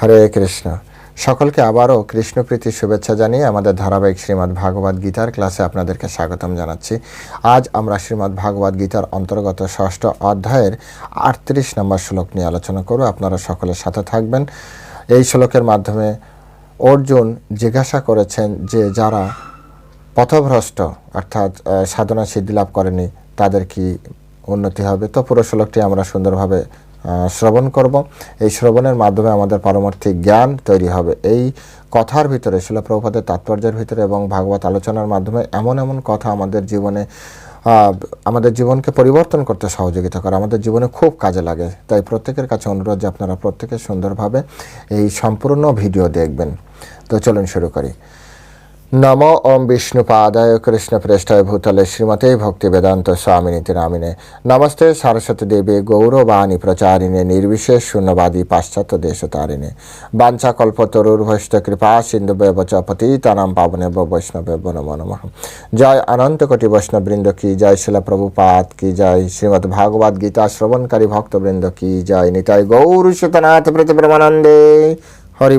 হরে কৃষ্ণ। সকলকে আবারও কৃষ্ণপ্রীতির শুভেচ্ছা জানিয়ে আমাদের ধারাবাহিক শ্রীমদ্ ভাগবত গীতার ক্লাসে আপনাদেরকে স্বাগতম জানাচ্ছি। আজ আমরা শ্রীমদ্ ভাগবত গীতার অন্তর্গত ষষ্ঠ অধ্যায়ের আটত্রিশ নম্বর শ্লোক নিয়ে আলোচনা করব। আপনারা সকলের সাথে থাকবেন। এই শ্লোকের মাধ্যমে অর্জুন জিজ্ঞাসা করেছেন যে যারা পথভ্রষ্ট, অর্থাৎ সাধনা সিদ্ধি লাভ করেনি, তাদের কি উন্নতি হবে? তো পুরো শ্লোকটি আমরা সুন্দরভাবে শ্রবণ করব। এই শ্রবণের মাধ্যমে আমাদের পারমার্থিক জ্ঞান তৈরি হবে। এই কথার ভিতরে শিলপ্রভুপাদের তাৎপর্যের ভিতরে এবং ভাগবত আলোচনার মাধ্যমে এমন এমন কথা আমাদের জীবনে আমাদের জীবনকে পরিবর্তন করতে সহযোগিতা করে। আমাদের জীবনে খুব কাজে লাগে। তাই প্রত্যেকের কাছে অনুরোধ যে আপনারা প্রত্যেকে সুন্দরভাবে এই সম্পূর্ণ ভিডিও দেখবেন। তো চলুন শুরু করি। নম ওম বিষ্ণুপাদায় কৃষ্ণপ্রেষ্ঠায় ভূতলে শ্রীমতে ভক্তি বেদান্ত স্বামিনীতি নামিনে নমস্তে সরস্বতী দেবী গৌরবাণী প্রচারিণে নির্বিশেষ শূন্যবাদী পাশ্চাত্য দেশতারিণে বাঞ্ছা কল্পতরুর্ভষ্ট কৃপা সিন্ধু ব্যবচ পতিতানাম পাবনে বৈষ্ণবে নমো নমঃ জয় অনন্ত কোটি বৈষ্ণববৃন্দ কি জয় শিলা প্রভুপাত কি জয় শ্রীমদ ভাগবত গীতা শ্রবণকারী ভক্তবৃন্দ কি জয় নিতাই গৌর সুতনাথ প্রতি প্রেমানন্দে হরি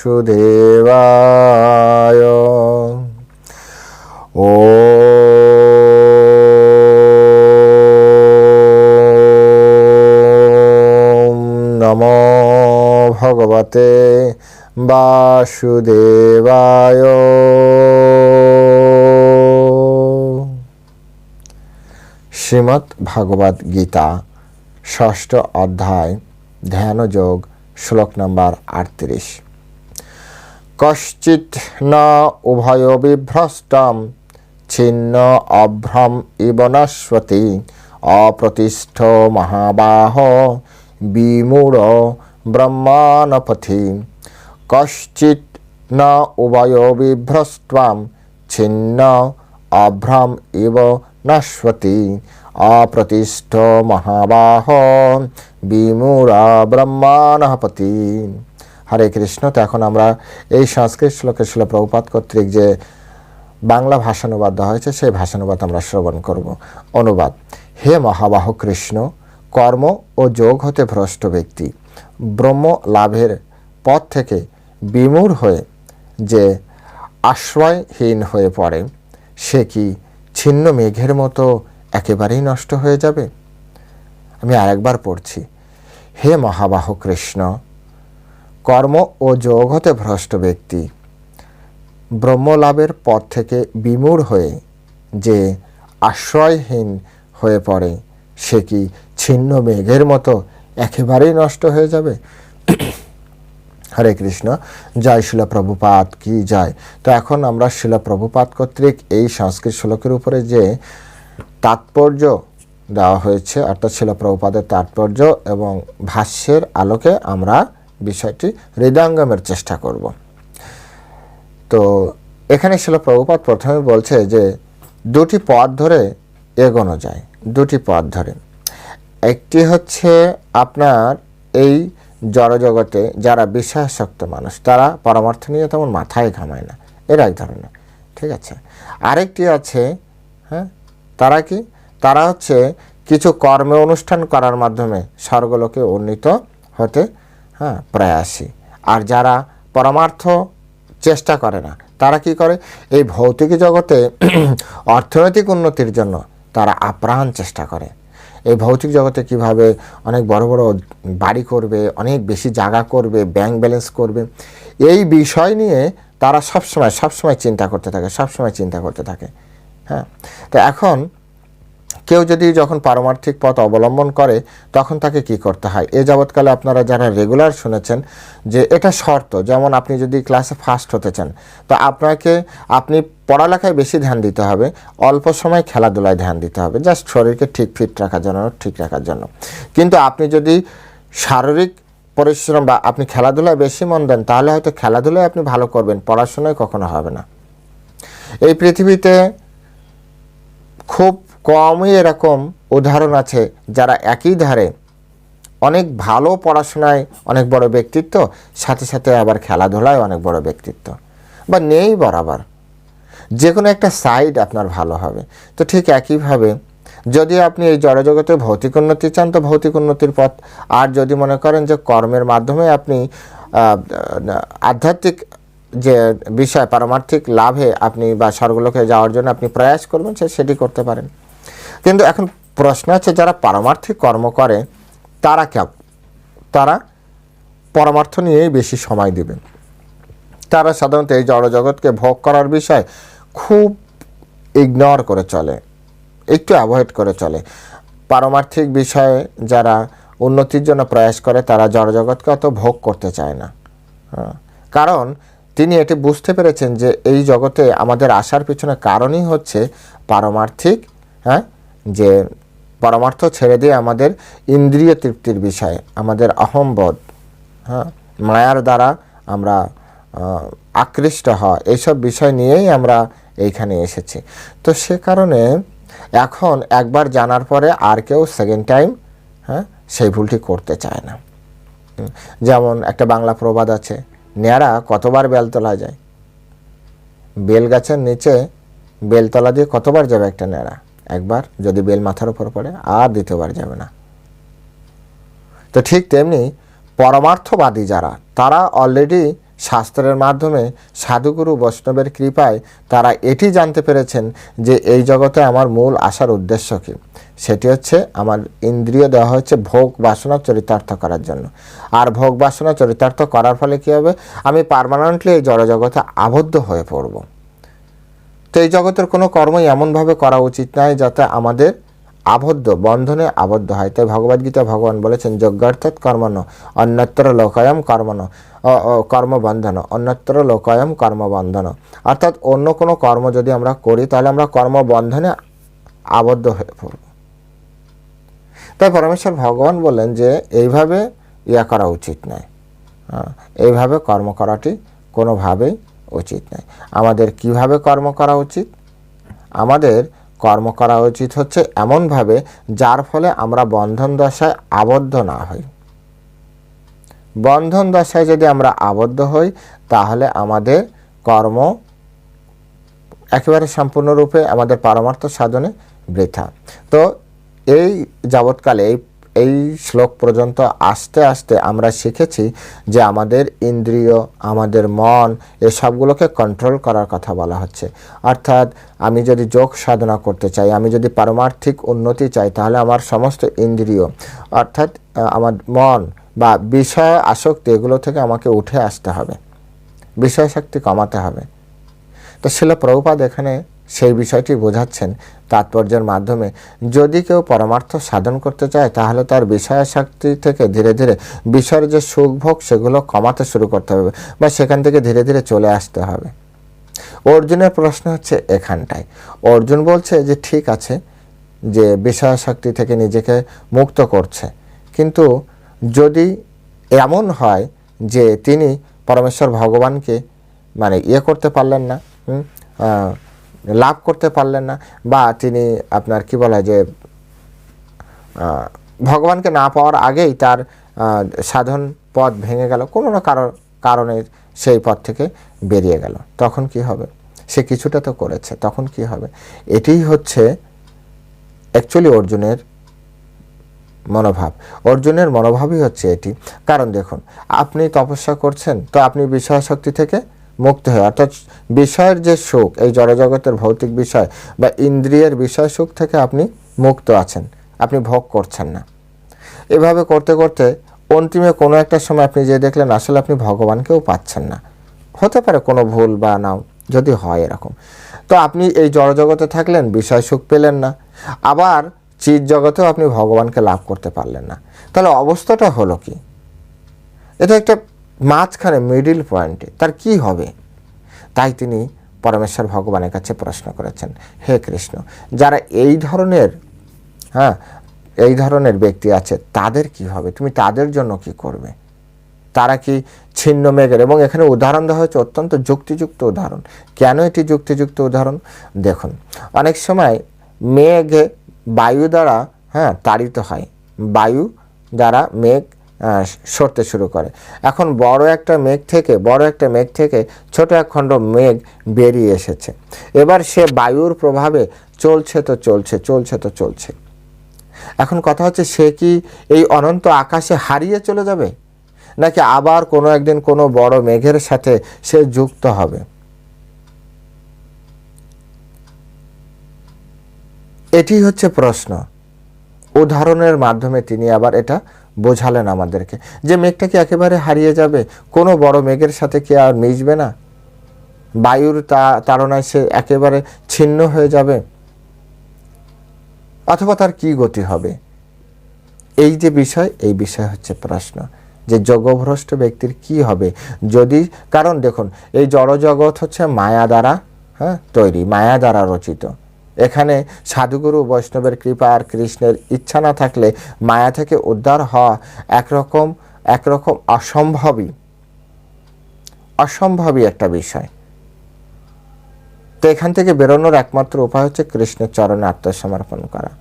वासुदेवाय ॐ नमो भगवते वासुदेवाय শ্রীমৎ ভাগবত গীতা ষষ্ঠ অধ্যায় ধ্যানযোগ শ্লোক নম্বর আটত্রিশ কশ্চিৎ ন উভয় বিভ্রষ্টম ছিন্ন অভ্রম ইব নশ্বতি অপ্রতিষ্ঠ মহাবাহ বিমূঢ় ব্রহ্মানপথি কশ্চিৎ ন উভয় বিভ্রষ্টম ছিন্ন অভ্রম ইব নশ্বতি অপ্রতিষ্ঠ মহাবাহ বিমূঢ় ব্রহ্মানপতি হরে কৃষ্ণ। তো এখন আমরা এই সংস্কৃত শ্লোকের শিল প্রভুপাত কর্তৃক যে বাংলা ভাষানুবাদ দেওয়া হয়েছে, সেই ভাষানুবাদ আমরা শ্রবণ করব। অনুবাদ, হে মহাবাহ কৃষ্ণ, কর্ম ও যোগ হতে ভ্রষ্ট ব্যক্তি, ব্রহ্ম লাভের পথ থেকে বিমূঢ় হয়ে যে আশ্রয়হীন হয়ে পড়ে, সে কি ছিন্ন মেঘের মতো একেবারেই নষ্ট হয়ে যাবে? আমি আরেকবার পড়ছি, হে মহাবাহ কৃষ্ণ কর্ম ও যোগ হতে ভ্রষ্ট ব্যক্তি। ব্রহ্মলাভের পথ থেকে বিমূঢ় হয়ে যে আশ্রয়হীন হয়ে পড়ে, সে কি ছিন্ন মেঘের মতো একেবারেই নষ্ট হয়ে যাবে? হরে কৃষ্ণ, জয় শিলা প্রভুপাত, কি জয়? তো এখন আমরা শিলা প্রভুপাত কর্তৃক এই সংস্কৃত শ্লোকের উপরে যে তাৎপর্য দেওয়া হয়েছে, অর্থাৎ শিলা প্রভুপাদের তাৎপর্য এবং ভাষ্যের আলোকে আমরা বিষয়টি হৃদয়ঙ্গমের চেষ্টা করব। তো এখানে শিল প্রভুপাত প্রথমে বলছে যে দুটি পথ ধরে এগোনো যায়, দুটি পথ ধরে। একটি হচ্ছে আপনার এই জড়জগতে যারা বিশ্বাসশক্ত মানুষ, তারা পরামর্শ নিয়ে তেমন মাথায় ঘামায় না এরা এক ধরনের, ঠিক আছে? আরেকটি আছে হ্যাঁ তারা কি? তারা হচ্ছে কিছু কর্মে অনুষ্ঠান করার মাধ্যমে স্বর্গলোকে উন্নীত হতে হ্যাঁ প্রয়াসী। আর যারা পরমার্থ চেষ্টা করে না, তারা কি করে? এই ভৌতিক জগতে অর্থনৈতিক উন্নতির জন্য তারা আপ্রাণ চেষ্টা করে। এই ভৌতিক জগতে কীভাবে অনেক বড় বড় বাড়ি করবে, অনেক বেশি জায়গা করবে ব্যাংক ব্যালেন্স করবে, এই বিষয় নিয়ে তারা সবসময় সবসময় চিন্তা করতে থাকে, সবসময় চিন্তা করতে থাকে। হ্যাঁ তো এখন কেউ যদি যখন পারমার্থিক পথ অবলম্বন করে, তখন তাকে কি করতে হয়? এ যাবৎকালে আপনারা যারা রেগুলার শুনেছেন যে এটা শর্ত, যেমন আপনি যদি ক্লাসে ফার্স্ট হতে চান, তো আপনাকে, আপনি পড়ালেখায় বেশি ধ্যান দিতে হবে, অল্প সময় খেলাধুলায় ধ্যান দিতে হবে, জাস্ট শরীরকে ঠিক ফিট রাখার জন্য, ঠিক রাখার জন্য। কিন্তু আপনি যদি শারীরিক পরিশ্রম বা আপনি খেলাধুলায় বেশি মন দেন, তাহলে হয়তো খেলাধুলায় আপনি ভালো করবেন, পড়াশোনায় কখনো হবে না। এই পৃথিবীতে খুব কমই এরকম উদাহরণ আছে যারা একই ধারে অনেক ভালো পড়াশোনায় অনেক বড় ব্যক্তিত্ব, সাথে সাথে আবার খেলাধুলায় অনেক বড় ব্যক্তিত্ব। বা নেই বরাবর। যে কোনো একটা সাইড আপনার ভালো হবে। তো ঠিক একইভাবে যদি আপনি এই জড়জগতে ভৌতিক উন্নতি চান, তো ভৌতিক উন্নতির পথ। আর যদি মনে করেন যে কর্মের মাধ্যমে আপনি আধ্যাত্মিক যে বিষয়, পারমার্থিক লাভে আপনি বা স্বর্গলোকে যাওয়ার জন্য আপনি প্রয়াস করবেন, সে সেটি করতে পারেন। কিন্তু এখন প্রশ্ন আছে যারা পারমার্থিক কর্ম করে, তারা কেমন তারা পরমার্থ নিয়েই বেশি সময় দেবেন। তারা সাধারণত এই জড়জগৎকে ভোগ করার বিষয় খুব ইগনোর করে চলে, একটু অ্যাভয়েড করে চলে। পারমার্থিক বিষয়ে যারা উন্নতির জন্য প্রয়াস করে, তারা জড়জগৎকে অত ভোগ করতে চায় না। হ্যাঁ। কারণ তিনি এটি বুঝতে পেরেছেন যে এই জগতে আমাদের আসার পিছনে কারণই হচ্ছে পারমার্থিক হ্যাঁ যে পরমার্থ ছেড়ে দিয়ে আমাদের ইন্দ্রিয় তৃপ্তির বিষয়ে, আমাদের অহম্বোধ হ্যাঁ মায়ার দ্বারা আমরা আকৃষ্ট হওয়া এইসব বিষয় নিয়েই আমরা এইখানে এসেছি। তো সে কারণে এখন একবার জানার পরে আর কেউ সেকেন্ড টাইম হ্যাঁ সেই ভুলটি করতে চায় না। যেমন একটা বাংলা প্রবাদ আছে, নেয়ারা কতবার বেলতলা যায়? বেল গাছের নিচে বেলতলা দিয়ে কতবার যাবে একটা নেড়া একবার যদি বেল মাথার উপর পড়ে, আর দ্বিতীয়বার যাবে না। তো ঠিক তেমনি পরমার্থবাদী যারা, তারা অলরেডি শাস্ত্রের মাধ্যমে সাধুগুরু বৈষ্ণবের কৃপায় তারা এটি জানতে পেরেছেন যে এই জগতে আমার মূল আসার উদ্দেশ্য কী। সেটি হচ্ছে আমার ইন্দ্রিয় দেওয়া হচ্ছে ভোগ বাসনা চরিতার্থ করার জন্য। আর ভোগ বাসনা চরিতার্থ করার ফলে কী হবে? আমি পার্মানেন্টলি এই জড়জগতে আবদ্ধ হয়ে পড়ব। তো এই জগতের কোনো কর্মই এমনভাবে করা উচিত নয় যাতে আমাদের আবদ্ধ, বন্ধনে আবদ্ধ হয়। তাই ভগবদ্গীতা ভগবান বলেছেন যজ্ঞার্থাৎ কর্মণ অন্যত্র লোকায়ম কর্মণ কর্মবন্ধন, অন্যত্র লোকায়ম কর্মবন্ধন। অর্থাৎ অন্য কোনো কর্ম যদি আমরা করি, তাহলে আমরা কর্মবন্ধনে আবদ্ধ হয়ে পড়ব। তাই পরমেশ্বর ভগবান বললেন যে, এইভাবে ইয়া করা উচিত নয়। এইভাবে কর্ম করাটি কোনোভাবেই উচিত নয়। আমাদের কীভাবে কর্ম করা উচিত? আমাদের কর্ম করা উচিত হচ্ছে এমনভাবে যার ফলে আমরা বন্ধন দশায় আবদ্ধ না হই। বন্ধন দশায় যদি আমরা আবদ্ধ হই, তাহলে আমাদের কর্ম একেবারে সম্পূর্ণরূপে আমাদের পারমার্থ সাধনে বৃথা। তো এই যাবৎকালে, এই এই শ্লোক পর্যন্ত আস্তে আস্তে আমরা শিখেছি যে আমাদের ইন্দ্রিয়, আমাদের মন, এসবগুলোকে কন্ট্রোল করার কথা বলা হচ্ছে। অর্থাৎ আমি যদি যোগ সাধনা করতে চাই, আমি যদি পারমার্থিক উন্নতি চাই, তাহলে আমার সমস্ত ইন্দ্রিয়, অর্থাৎ আমার মন বা বিষয় আসক্তি, এগুলো থেকে আমাকে উঠে আসতে হবে। বিষয় শক্তি কমাতে হবে। তো শিল প্রভুপাদ এখানে সেই বিষয়টি বোঝাচ্ছেন তাৎপর্যের মাধ্যমে। যদি কেউ পরমার্থ সাধন করতে চায়, তাহলে তার বিষয় শক্তি থেকে ধীরে ধীরে বিষয়ের যে সুখ ভোগ, সেগুলো কমাতে শুরু করতে হবে বা সেখান থেকে ধীরে ধীরে চলে আসতে হবে। অর্জুনের প্রশ্ন হচ্ছে এখানটায়। অর্জুন বলছে যে, ঠিক আছে, যে বিষয় শক্তি থেকে নিজেকে মুক্ত করছে। কিন্তু যদি এমন হয় যে তিনি পরমেশ্বর ভগবানকে মানে ইয়ে করতে পারলেন না লাভ করতে পারলেন না বা তিনি আপনার কি বলে যে ভগবানকে না পাওয়ার আগেই তার সাধন পথ ভেঙে গেল। কোনো না কারও কারণে সেই পথ থেকে বেরিয়ে গেল। তখন কি হবে? সে কিছুটা তো করেছে। তখন কি হবে? এটিই হচ্ছে অ্যাকচুয়ালি অর্জুনের মনোভাব। অর্জুনের মনোভাবই হচ্ছে এটি। কারণ দেখুন, আপনি তপস্যা করছেন, তো আপনি বিষয় শক্তি থেকে মুক্ত হয়ে, অর্থাৎ বিষয়ের যে সুখ, এই জড়জগতের ভৌতিক বিষয় বা ইন্দ্রিয়ের বিষয় সুখ থেকে আপনি মুক্ত আছেন, আপনি ভোগ করছেন না। এভাবে করতে করতে অন্তিমে কোনো একটা সময় আপনি যে দেখলেন, আসলে আপনি ভগবানকেও পাচ্ছেন না। হতে পারে কোনো ভুল বা নাও, যদি হয় এরকম। তো আপনি এই জড়জগতে থাকলেন, বিষয় সুখ পেলেন না, আবার চিৎ জগতেও আপনি ভগবানকে লাভ করতে পারলেন না। তাহলে অবস্থাটা হলো কি? এটা একটা মাঝখানে মিডিল পয়েন্টে তার কি হবে? তাই তিনি পরমেশ্বর ভগবানের কাছে প্রশ্ন করেছেন, হে কৃষ্ণ, যারা এই ধরনের হ্যাঁ এই ধরনের ব্যক্তি আছে, তাদের কি হবে? তুমি তাদের জন্য কি করবে? তারা কি ছিন্ন মেঘের? এবং এখানে উদাহরণ দেওয়া হয়েছে, অত্যন্ত যুক্তিযুক্ত উদাহরণ। কেন এটি যুক্তিযুক্ত উদাহরণ? দেখুন, অনেক সময় মেঘে বায়ু দ্বারা হ্যাঁ তাড়িত হয়। বায়ু দ্বারা মেঘ সরতে শুরু করে। এখন বড় একটা মেঘ থেকে, বড় একটা মেঘ থেকে ছোট এক খণ্ড মেঘ বেরিয়ে এসেছে। এবার সে বায়ুর প্রভাবে চলছে তো চলছে চলছে তো চলছে। এখন কথা হচ্ছে, সে কি এই অনন্ত আকাশে হারিয়ে চলে যাবে? নাকি আবার কোনো একদিন কোনো বড় মেঘের সাথে সে যুক্ত হবে? এটি হচ্ছে প্রশ্ন। উদাহরণের মাধ্যমে তিনি আবার এটা বোঝালেন আমাদেরকে। যে মেঘটা কি একেবারে হারিয়ে যাবে, কোনো বড় মেঘের সাথে কি আর মিশবে না? বায়ুর তাড়নায় সে একেবারে ছিন্ন হয়ে যাবে। অথবা তার কি গতি হবে? এই যে বিষয়, এই বিষয় হচ্ছে প্রশ্ন যে যোগভ্রষ্ট ব্যক্তির কি হবে? যদি, কারণ দেখুন, এই জড়জগৎ হচ্ছে মায়া দ্বারা হ্যাঁ তৈরি, মায়া দ্বারা রচিত। এখানে সাধুগুরু বৈষ্ণবের কৃপা আর কৃষ্ণের ইচ্ছা না থাকলে মায়া থেকে উদ্ধার হওয়া একরকম একরকম অসম্ভবই। অসম্ভবই একটা বিষয়। তো এখান থেকে বেরোনোর একমাত্র উপায় হচ্ছে কৃষ্ণের চরণে আত্মসমর্পণ করা।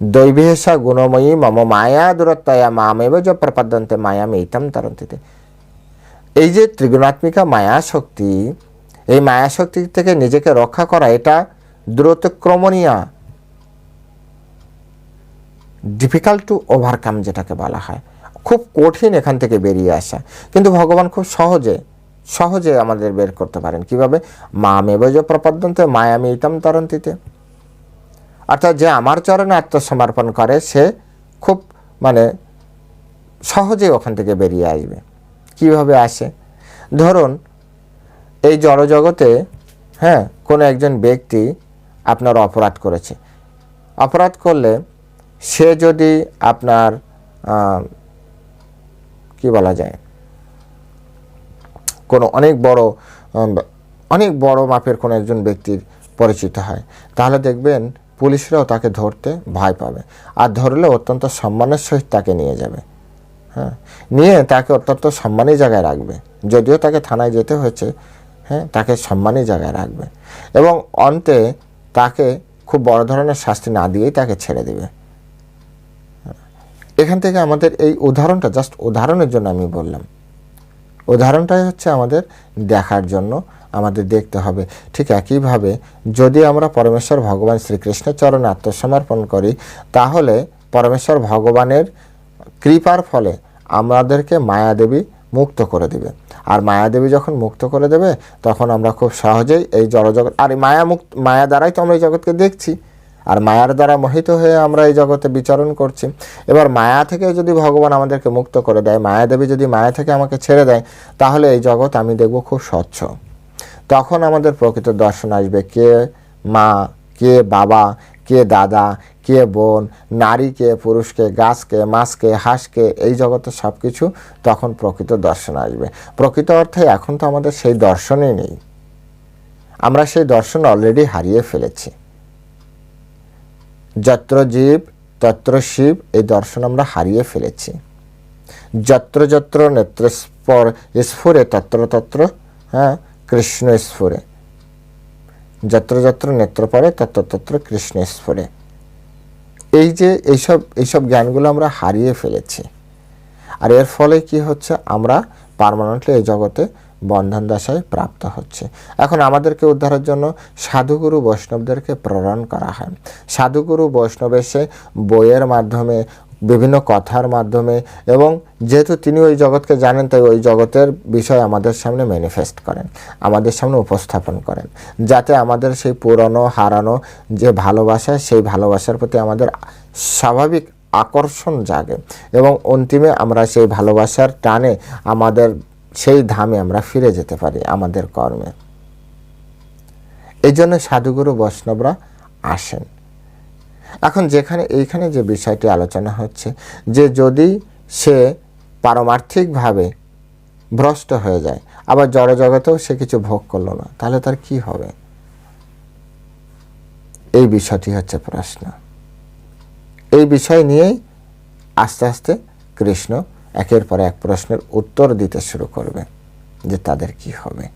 দৈবেশা গুণময়ী মম মায়া দূরত্বয়া মামেব যে প্রপদ্যন্তে মায়া মেইতম তরন্তিতে। এই যে ত্রিগুণাত্মিকা মায়া শক্তি এই মায়া শক্তি থেকে নিজেকে রক্ষা করা, এটা দ্রুতক্রমণীয়া। ডিফিকাল্ট টু ওভারকাম যেটাকে বলা হয়। খুব কঠিন এখান থেকে বেরিয়ে আসা। কিন্তু ভগবান খুব সহজে সহজে আমাদের বের করতে পারেন। কীভাবে? মা মেবজ প্রপদ্যন্তে মায়া ইতম তরন্তিতে। অর্থাৎ যে আমার চরণে আত্মসমর্পণ করে, সে খুব মানে সহজেই ওখান থেকে বেরিয়ে আসবে। কীভাবে আসে? ধরুন এই জড়জগতে হ্যাঁ কোনো একজন ব্যক্তি আপনার অপরাধ করেছে। অপরাধ করলে সে যদি আপনার কি বলা যায়, কোনো অনেক বড় অনেক বড় মাপের কোনো একজন ব্যক্তির পরিচিত হয়, তাহলে দেখবেন পুলিশরাও তাকে ধরতে ভয় পাবে। আর ধরলে অত্যন্ত সম্মানের সহিত তাকে নিয়ে যাবে। হ্যাঁ নিয়ে তাকে অত্যন্ত সম্মানী জায়গায় রাখবে। যদিও তাকে থানায় যেতে হয়েছে হ্যাঁ তাকে সম্মানী জায়গায় রাখবে। এবং অন্তে তাকে খুব বড় ধরনের শাস্তি না দিয়েই তাকে ছেড়ে দেবে। এখান থেকে আমাদের এই উদাহরণটা, জাস্ট উদাহরণের জন্য আমি বললাম। উদাহরণটাই হচ্ছে আমাদের দেখার জন্য, আমাদের দেখতে হবে। ঠিক একইভাবে যদি আমরা পরমেশ্বর ভগবান শ্রীকৃষ্ণের চরণে আত্মসমর্পণ করি, তাহলে পরমেশ্বর ভগবানের কৃপার ফলে আমাদেরকে মায়াদেবী মুক্ত করে দেবে। আর মায়াদেবী যখন মুক্ত করে দেবে, তখন আমরা খুব সহজেই এই জড়জগৎ আর মায়া মুক্ত মায়া দ্বারাই তো আমরা এই জগৎকে দেখছি। আর মায়ার দ্বারা মোহিত হয়ে আমরা এই জগতে বিচরণ করছি। এবার মায়া থেকে যদি ভগবান আমাদেরকে মুক্ত করে দেয়, মায়াদেবী যদি মায়া থেকে আমাকে ছেড়ে দেয়, তাহলে এই জগৎ আমি দেখব খুব স্বচ্ছ। তখন আমাদের প্রকৃত দর্শন আসবে কে মা, কে বাবা, কে দাদা কে বোন, নারী কে পুরুষকে গাছকে মাছকে হাঁসকে এই জগতে সব কিছু তখন প্রকৃত দর্শন আসবে। প্রকৃত অর্থে এখন তো আমাদের সেই দর্শনই নেই। আমরা সেই দর্শন অলরেডি হারিয়ে ফেলেছি। যত্র জীব, তত্র শিব, এই দর্শন আমরা হারিয়ে ফেলেছি। যত্র যত্র নেত্র স্ফুরে, তত্র তত্র হ্যাঁ কৃষ্ণ স্ফুরে। যত্র যত্র নেত্র পড়ে তত্র তত্র কৃষ্ণ স্ফুরে। এই যে এইসব এইসব জ্ঞানগুলো আমরা হারিয়ে ফেলেছি। আর এর ফলে কি হচ্ছে? আমরা পারমানেন্টলি এই জগতে বন্ধন দশায় প্রাপ্ত হচ্ছে। এখন আমাদেরকে উদ্ধারের জন্য সাধুগুরু বৈষ্ণবদেরকে প্রেরণ করা হয়। সাধুগুরু বৈষ্ণব এসে বইয়ের মাধ্যমে বিভিন্ন কথার মাধ্যমে এবং যেহেতু তিনি ওই জগৎকে জানেন, তাই ওই জগতের বিষয় আমাদের সামনে ম্যানিফেস্ট করেন, আমাদের সামনে উপস্থাপন করেন, যাতে আমাদের সেই পুরনো, হারানো যে ভালোবাসা, সেই ভালোবাসার প্রতি আমাদের স্বাভাবিক আকর্ষণ জাগে এবং অন্তিমে আমরা সেই ভালোবাসার টানে আমাদের সেই ধামে আমরা ফিরে যেতে পারি আমাদের কর্মে। এই জন্য সাধুগুরু বৈষ্ণবরা আসেন। এখন যেখানে, এইখানে যে বিষয়টি আলোচনা হচ্ছে, যে যদি সে পারমার্থিকভাবে ভ্রষ্ট হয়ে যায়, আবার জড় জগতেও সে কিছু ভোগ করল না, তাহলে তার কি হবে? এই বিষয়টি হচ্ছে প্রশ্ন। এই বিষয় নিয়েই আস্তে আস্তে কৃষ্ণ একের পর এক প্রশ্নের উত্তর দিতে শুরু করবে, যে তাদের কি হবে,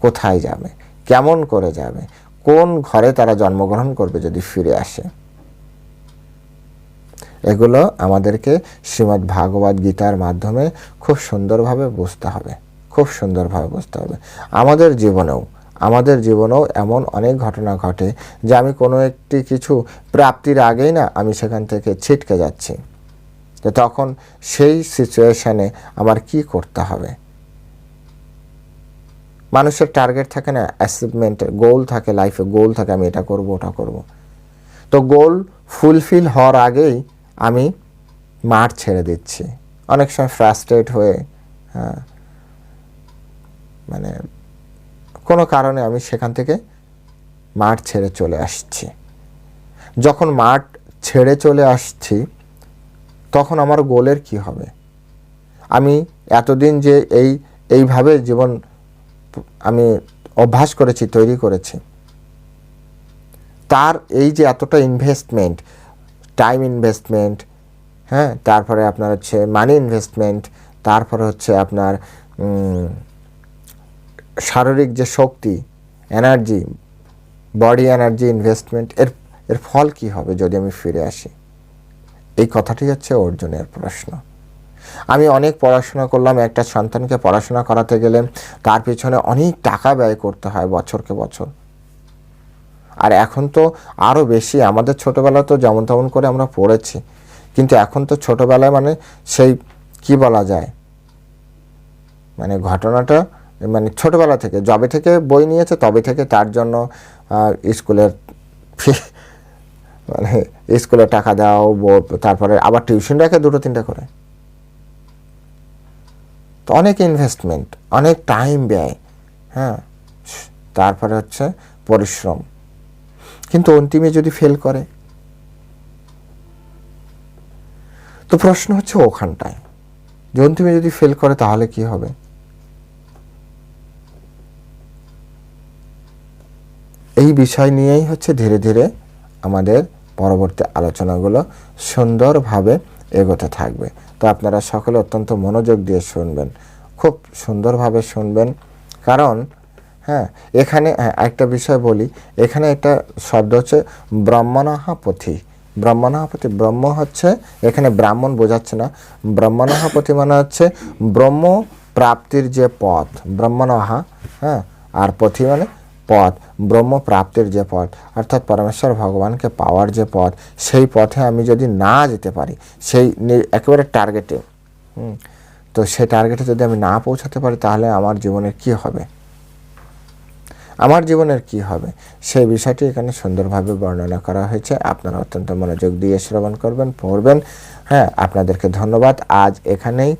কোথায় যাবে, কেমন করে যাবে, কোন ঘরে তারা জন্মগ্রহণ করবে যদি ফিরে আসে। এগুলো আমাদেরকে শ্রীমদ্ ভাগবত গীতার মাধ্যমে খুব সুন্দরভাবে বুঝতে হবে। খুব সুন্দরভাবে বুঝতে হবে। আমাদের জীবনেও আমাদের জীবনেও এমন অনেক ঘটনা ঘটে যে আমি কোনো একটি কিছু প্রাপ্তির আগেই না আমি সেখান থেকে ছিটকে যাচ্ছি। তো তখন সেই সিচুয়েশানে আমার কি করতে হবে? মানুষের টার্গেট থাকে না অ্যাচিভমেন্টের গোল থাকে লাইফে গোল থাকে, আমি এটা করব, ওটা করব। তো গোল ফুলফিল হওয়ার আগেই আমি মাঠ ছেড়ে দিচ্ছি। অনেক সময় ফ্রাস্ট্রেট হয়ে হ্যাঁ মানে কোনো কারণে আমি সেখান থেকে মাঠ ছেড়ে চলে আসছি। যখন মাঠ ছেড়ে চলে আসছি, তখন আমার গোলের কি হবে? আমি এতদিন যে এই, এইভাবে জীবন আমি অভ্যাস করেছি, তৈরি করেছি, তার এই যে এতটা ইনভেস্টমেন্ট টাইম ইনভেস্টমেন্ট হ্যাঁ? তারপরে আপনার হচ্ছে মানি ইনভেস্টমেন্ট তারপরে হচ্ছে আপনার শারীরিক যে শক্তি এনার্জি বডি এনার্জি ইনভেস্টমেন্ট এর এর ফল কি হবে যদি আমি ফিরে আসি? এই কথাটি হচ্ছে অর্জুনের প্রশ্ন। আমি অনেক পড়াশোনা করলাম, একটা সন্তানকে পড়াশোনা করাতে গেলে তার পিছনে অনেক টাকা ব্যয় করতে হয় বছরকে বছর। আর এখন তো আরও বেশি। আমাদের ছোটোবেলা তো যেমন তেমন করে আমরা পড়েছি। কিন্তু এখন তো ছোটোবেলায় মানে সেই কি বলা যায়? মানে ঘটনাটা মানে ছোটোবেলা থেকে, যবে থেকে বই নিয়েছে তবে থেকে তার জন্য স্কুলের ফি মানে স্কুলে টাকা দাও তারপরে আবার টিউশন রাখে দুটো তিনটা করে। তো অনেক ইনভেস্টমেন্ট অনেক টাইম ব্যয় হ্যাঁ? তারপরে হচ্ছে পরিশ্রম। কিন্তু অন্তিমে যদি ফেল করে? তো প্রশ্ন হচ্ছে ওখানটায়। যে অন্তিমে যদি ফেল করে, তাহলে কি হবে? এই বিষয় নিয়েই হচ্ছে ধীরে ধীরে আমাদের পরবর্তী আলোচনাগুলো সুন্দরভাবে এগোতে থাকবে। তো আপনারা সকলে অত্যন্ত মনোযোগ দিয়ে শুনবেন। খুব সুন্দরভাবে শুনবেন। কারণ হ্যাঁ এখানে হ্যাঁ, একটা বিষয় বলি। এখানে একটা শব্দ হচ্ছে ব্রহ্মণাহাপথি। ব্রহ্মণাহাপতি ব্রহ্ম হচ্ছে এখানে ব্রাহ্মণ বোঝাচ্ছে না। ব্রহ্মণাহাপতি মানে হচ্ছে ব্রহ্ম প্রাপ্তির যে পথ ব্রহ্মণাহা হ্যাঁ আর পথি মানে পথ ব্রহ্ম প্রাপ্তির যে পথ। অর্থাৎ পরমেশ্বর ভগবানকে পাওয়ার যে পথ সেই পথে আমি যদি না যেতে পারি সেই একেবারে টার্গেটে হুম, তো সেই টার্গেটে যদি আমি না পৌঁছাতে পারি তাহলে আমার জীবনে কি হবে? আমার জীবনের কি হবে? সেই বিষয়টি এখানে সুন্দরভাবে বর্ণনা করা হয়েছে। আপনারা অত্যন্ত মনোযোগ দিয়ে শ্রবণ করবেন, পড়বেন। হ্যাঁ আপনাদেরকে ধন্যবাদ। আজ এখানেই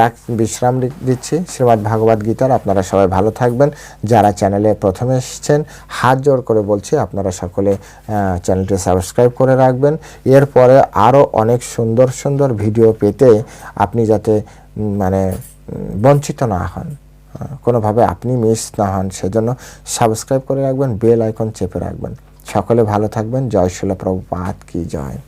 রাখ, বিশ্রাম দিচ্ছি। শ্রীমদ্ ভাগবত গীতার আপনারা সবাই ভালো থাকবেন। যারা চ্যানেলে প্রথমে এসেছেন, হাত জোড় করে বলছি, আপনারা সকলে চ্যানেলটি সাবস্ক্রাইব করে রাখবেন। এরপরে আরও অনেক সুন্দর সুন্দর ভিডিও পেতে আপনি যাতে মানে বঞ্চিত না হন। কোনোভাবে আপনি মিস না হন, সেজন্য সাবস্ক্রাইব করে রাখবেন, বেল আইকন চেপে রাখবেন। সকলে ভালো থাকবেন। জয় শিলা প্রভুপাত কি জয়।